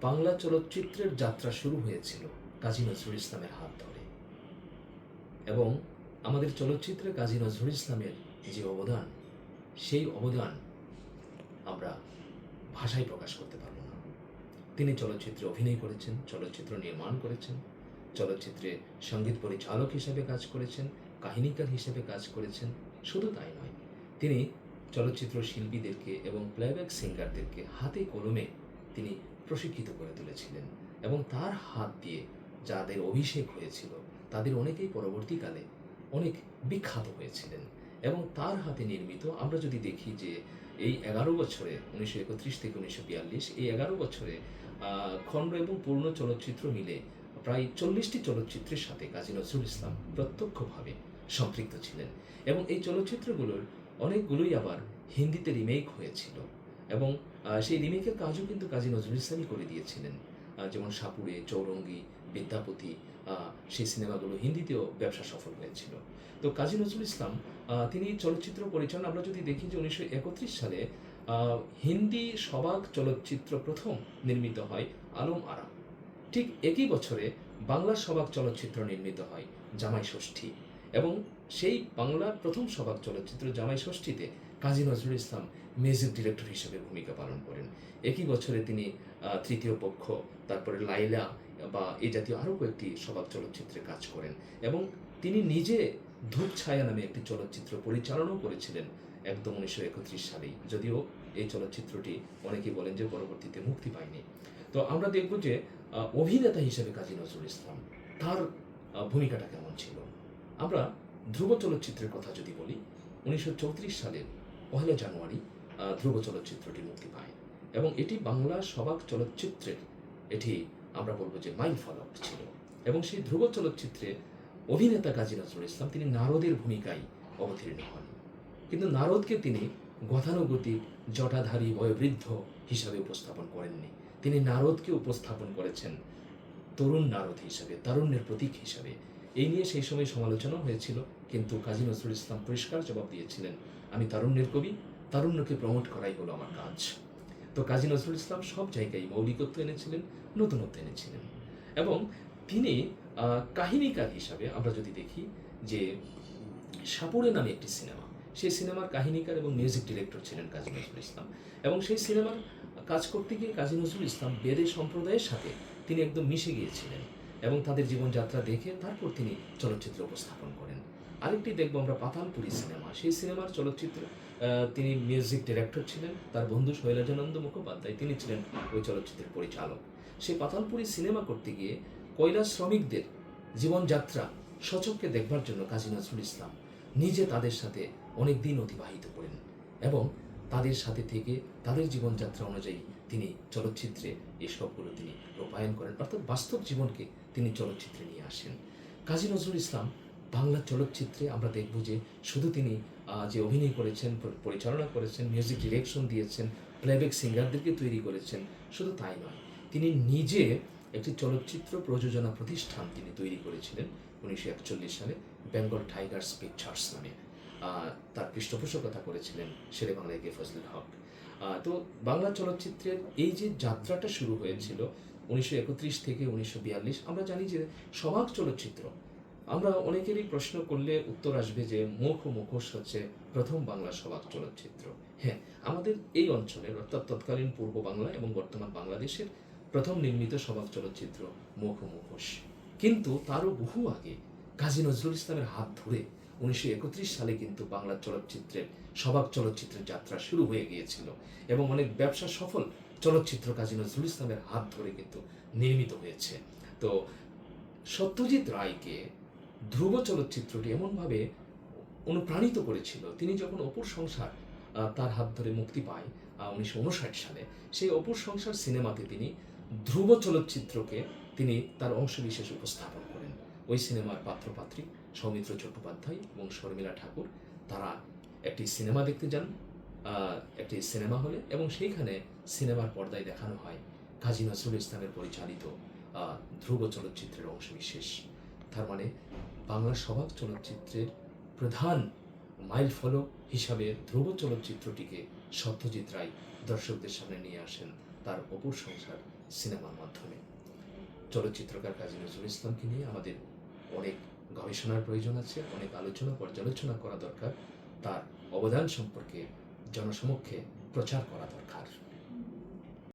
বাংলা চলচ্চিত্রের যাত্রা শুরু হয়েছিল কাজী নজরুল ইসলামের হাত ধরে। এবং আমাদের চলচ্চিত্রে কাজী নজরুল ইসলামের যে অবদান, সেই অবদান আমরা ভাষায় প্রকাশ করতে পারব না। তিনি চলচ্চিত্রে অভিনয় করেছেন, চলচ্চিত্র নির্মাণ করেছেন, চলচ্চিত্রে সংগীত পরিচালক হিসেবে কাজ করেছেন, কাহিনীকার হিসেবে কাজ করেছেন, শুধু তাই নয়, তিনি চলচ্চিত্র শিল্পীদেরকে এবং প্লেব্যাক সিঙ্গারদেরকে হাতে কলমে তিনি প্রশিক্ষিত করে তুলেছিলেন এবং তার হাত দিয়ে যাদের অভিষেক হয়েছিল, তাদের অনেকেই পরবর্তীকালে অনেক বিখ্যাত হয়েছিলেন এবং তার হাতে নির্মিত আমরা যদি দেখি যে এই এগারো বছরে উনিশশো একত্রিশ থেকে উনিশশো বিয়াল্লিশ এই এগারো বছরে খণ্ড এবং পূর্ণ চলচ্চিত্র মিলে প্রায় চল্লিশটি চলচ্চিত্রের সাথে কাজী নজরুল ইসলাম প্রত্যক্ষভাবে সম্পৃক্ত ছিলেন এবং এই চলচ্চিত্রগুলোর অনেকগুলোই আবার হিন্দিতে রিমেক হয়েছিল। এবং সেই রিমেকের কাজও কিন্তু কাজী নজরুল ইসলামই করে দিয়েছিলেন। যেমন সাপুরে চৌরঙ্গি, বিদ্যাপতি সেই সিনেমাগুলো হিন্দিতেও ব্যবসা সফল হয়েছিল। তো কাজী নজরুল ইসলাম তিনি চলচ্চিত্র পরিচালনা, আমরা যদি দেখি যে উনিশশো একত্রিশ সালে হিন্দি সবাক চলচ্চিত্র প্রথম নির্মিত হয় আলম আরা। ঠিক একই বছরে বাংলা সবাক চলচ্চিত্র নির্মিত হয় জামাই ষষ্ঠী। এবং সেই বাংলার প্রথম সবাক চলচ্চিত্র জামাই ষষ্ঠীতে কাজী নজরুল ইসলাম মিউজিক ডিরেক্টর হিসেবে ভূমিকা পালন করেন। একই বছরে তিনি তৃতীয় পক্ষ, তারপরে লাইলা বা এই জাতীয় আরও কয়েকটি সবাক চলচ্চিত্রে কাজ করেন এবং তিনি নিজে ধূপ ছায়া নামে একটি চলচ্চিত্র পরিচালনাও করেছিলেন একদম উনিশশো একত্রিশ সালেই। যদিও এই চলচ্চিত্রটি অনেকেই বলেন যে পরবর্তীতে মুক্তি পায়নি। তো আমরা দেখব যে অভিনেতা হিসেবে কাজী নজরুল ইসলাম তার ভূমিকাটা কেমন ছিল। আমরা ধ্রুব চলচ্চিত্রের কথা যদি বলি, উনিশশো চৌত্রিশ সালের পহেলা জানুয়ারি ধ্রুব চলচ্চিত্রটি মুক্তি পায়। এবং এটি বাংলা সবাক চলচ্চিত্রের, এটি আমরা বলব যে মাইল ফলক ছিল। এবং সেই ধ্রুব চলচ্চিত্রে অভিনেতা কাজী নজরুল ইসলাম তিনি নারদের ভূমিকায় অবতীর্ণ হন। কিন্তু নারদকে তিনি গতানুগতিক, জটাধারী, বয়োবৃদ্ধ হিসাবে উপস্থাপন করেননি। তিনি নারদকে উপস্থাপন করেছেন তরুণ নারদ হিসাবে, তারুণ্যের প্রতীক হিসাবে। এই নিয়ে সেই সময় সমালোচনা হয়েছিল, কিন্তু কাজী নজরুল ইসলাম পরিষ্কার জবাব দিয়েছিলেন, আমি তারুণ্যের কবি, তারুণ্যকে প্রমোট করাই হলো আমার কাজ। তো কাজী নজরুল ইসলাম সব জায়গায় মৌলিকত্ব এনেছিলেন, নতুনত্ব এনেছিলেন। এবং তিনি কাহিনীকার হিসাবে আমরা যদি দেখি যে সাপুরে নামে একটি সিনেমা, সেই সিনেমার কাহিনীকার এবং মিউজিক ডিরেক্টর ছিলেন কাজী নজরুল ইসলাম। এবং সেই সিনেমার কাজ করতে গিয়ে কাজী নজরুল ইসলাম বেদে সম্প্রদায়ের সাথে তিনি একদম মিশে গিয়েছিলেন। এবং তাদের জীবনযাত্রা দেখে তারপর তিনি চলচ্চিত্র উপস্থাপন করেন। আরেকটি দেখব আমরা পাতালপুরি সিনেমা। সেই সিনেমার চলচ্চিত্র তিনি মিউজিক ডিরেক্টর ছিলেন, তার বন্ধু শৈলাজানন্দ মুখোপাধ্যায়, তিনি ছিলেন ওই চলচ্চিত্রের পরিচালক। সেই পাতালপুরি সিনেমা করতে গিয়ে কয়লা শ্রমিকদের জীবনযাত্রা সচককে দেখবার জন্য কাজী নজরুল ইসলাম নিজে তাদের সাথে অনেক দিন অতিবাহিত করেন এবং তাদের সাথে থেকে তাদের জীবনযাত্রা অনুযায়ী তিনি চলচ্চিত্রে এই সবগুলো তিনি রূপায়ণ করেন। অর্থাৎ বাস্তব জীবনকে তিনি চলচ্চিত্রে নিয়ে আসেন। কাজী নজরুল ইসলাম, বাংলা চলচ্চিত্রে আমরা দেখব যে শুধু তিনি যে অভিনয় করেছেন পরিচালনা করেছেন মিউজিক ডিরেকশন দিয়েছেন প্লেব্যাক সিঙ্গারদেরকে তৈরি করেছেন, শুধু তাই নয়, তিনি নিজে একটি চলচ্চিত্র প্রযোজনা প্রতিষ্ঠান তিনি তৈরি করেছিলেন উনিশশো একচল্লিশ সালে বেঙ্গল টাইগার্স পিকচার্স নামে। তার পৃষ্ঠপোষকতা করেছিলেন শেরে বাংলায় কে ফজলুল হক। তো বাংলা চলচ্চিত্রের এই যে যাত্রাটা শুরু হয়েছিল উনিশশো একত্রিশ থেকে উনিশশো বিয়াল্লিশ, আমরা জানি যে সবাক চলচ্চিত্র। আমরা অনেকেরই প্রশ্ন করলে উত্তর আসবে যে মুখ ও মুখোশ হচ্ছে প্রথম বাংলা সবাক চলচ্চিত্র। হ্যাঁ আমাদের এই অঞ্চলের অর্থাৎ তৎকালীন পূর্ব বাংলা এবং বর্তমান বাংলাদেশের প্রথম নির্মিত সবাক চলচ্চিত্র মুখ ও মুখোশ। কিন্তু তারও বহু আগে কাজী নজরুল ইসলামের হাত ধরে উনিশশো একত্রিশ সালে কিন্তু বাংলা চলচ্চিত্রের সবাক চলচ্চিত্রের যাত্রা শুরু হয়ে গিয়েছিল এবং অনেক ব্যবসা সফল চলচ্চিত্র কাজী নজরুল ইসলামের হাত ধরে কিন্তু নির্মিত হয়েছে। তো সত্যজিৎ রায়কে ধ্রুব চলচ্চিত্রটি এমনভাবে অনুপ্রাণিত করেছিল, তিনি যখন অপুর সংসার তার হাত ধরে মুক্তি পায় উনিশশো উনষাট সালে, সেই অপুর সংসার সিনেমাতে তিনি ধ্রুব চলচ্চিত্রকে তিনি তার অংশবিশেষ উপস্থাপন ওই সিনেমার পাত্রপাত্রী সৌমিত্র চট্টোপাধ্যায় এবং শর্মিলা ঠাকুর। তারা একটি সিনেমা দেখতে যান একটি সিনেমা হলে এবং সেইখানে সিনেমার পর্দায় দেখানো হয় কাজী নজরুল ইসলামের পরিচালিত ধ্রুব চলচ্চিত্রের অংশবিশেষ। তার মানে বাংলা সবাক চলচ্চিত্রের প্রধান মাইল ফলক হিসাবে ধ্রুব চলচ্চিত্রটিকে সত্যজিৎ রায় দর্শকদের সামনে নিয়ে আসেন তার অপুর সংসার সিনেমার মাধ্যমে। চলচ্চিত্রকার কাজী নজরুল ইসলামকে নিয়ে আমাদের অনেক গবেষণার প্রয়োজন আছে, অনেক আলোচনা, পর্যালোচনা করা দরকার। তার অবদান সম্পর্কে জনসমক্ষে প্রচার করা দরকার।